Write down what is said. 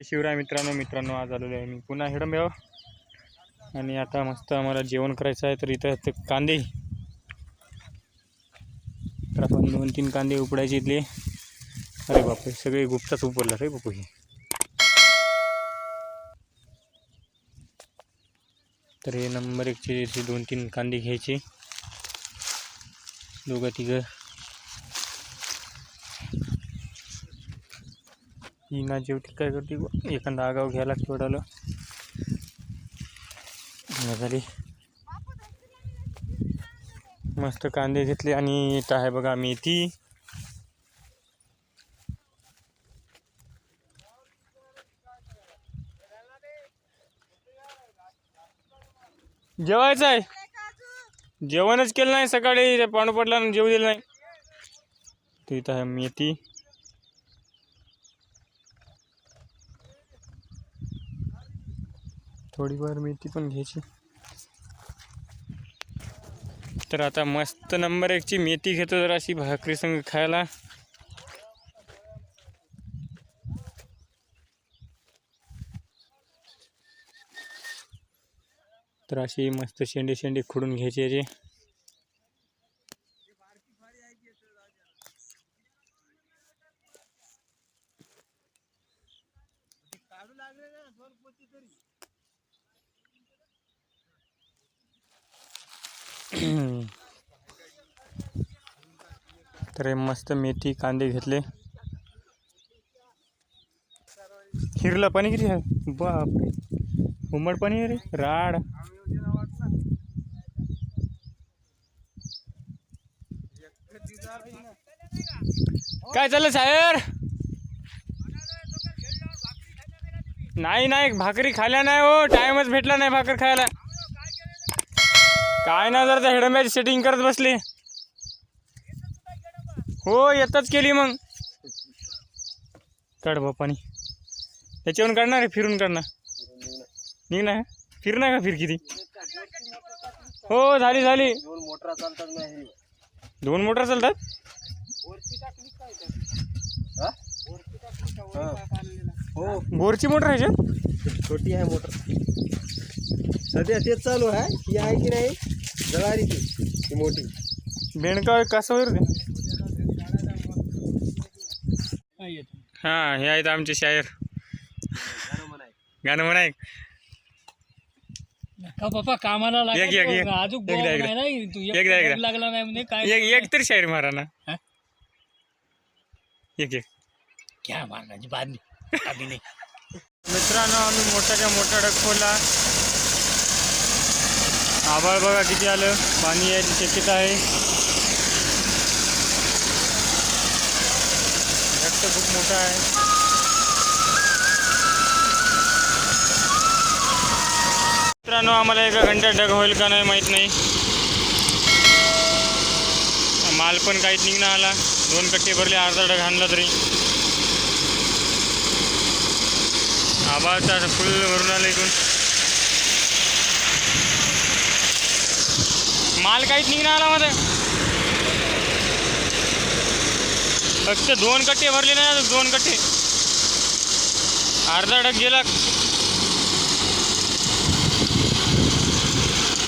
शिवराय मित्रांनो मित्रांनो आज आलेलो आहे मी. पुन्हा हिडंब्याव आणि आता मस्त आम्हाला जेवण करायचं आहे तर इथं ते कांदे. तर आपण दोन तीन कांदे उपडायचे इथले. अरे बापरे सगळे गुप्ताच उपडला रे बापू हे. तर हे नंबर एकचे दोन तीन कांदे घ्यायचे. दोघं तिघं. ही ना काय करते एखादा आगाव घ्यायला लागतो झाली. मस्त कांदे घेतले आणि इथं आहे बघा मेथी जेवायचं आहे. जेवणच केलं नाही सकाळी ते पाणी पडला आणि जेवू दिलं नाही. तर आहे मेथी थोडीफार मेथी पण घ्यायची. तर आता मस्त नंबर एकची मेथी घेतो जरा अशी भाकरी संग खायला. तर अशी मस्त शेंडे शेंडे खुडून घ्यायचे याचे. तर मस्त मेथी कांदे घेतले. हिरला पाणी किती बापरे. उमड पाणी रे. राड. काय चाललं साहेब? नाही नाही. भाकरी खाल्या नाही हो. टाइमच भेटला नाही भाकर खायला. काय ना जर त्या हेडंब्याची सेटिंग करत बसले. हो येताच केली मग. काढ बापानी त्याच्यावरून काढणार आहे फिरून काढणार. निघणार फिरणार का फिर किती? हो झाली झाली. दोन मोटरा चालतात? नाही दोन मोटर चालतात हो बोरची मोटर आहे छोटी आहे मोटर. सध्या तेच चालू आहे ही आहे की नाही? जळाली ती ती मोठी कसं होईल ते हां हे आहेत आमचे शायर. गाणं म्हणाय. का बापा कामाला एक- एक- एक. लागला अजून एकदा-. नाही ना, तू एकदा- एकटा एकदा. लागला नाही म्हणजे काय एक एक तरी शायर मारा ना. हा? एक एक. घ्या मारण्याची बांधली. नाही. मित्रांनो आम्ही मोठाच्या मोठा डग खोला आभाळ बघा किती आलं. पाणी यायची शक्यता आहे. रक्त खूप मोठा आहे. मित्रांनो आम्हाला एका घंट्यात डग होईल का नाही माहीत नाही. माल पण काहीच निघणं आला. दोन कट्टे भरले अर्धा डग आणला तरी. आभाळचा फुल भरून आलं इथून. माल काहीच निघणार आला माझा फक्त दोन कट्टे भरले नाही दोन कट्टे. अर्धा डग गेला.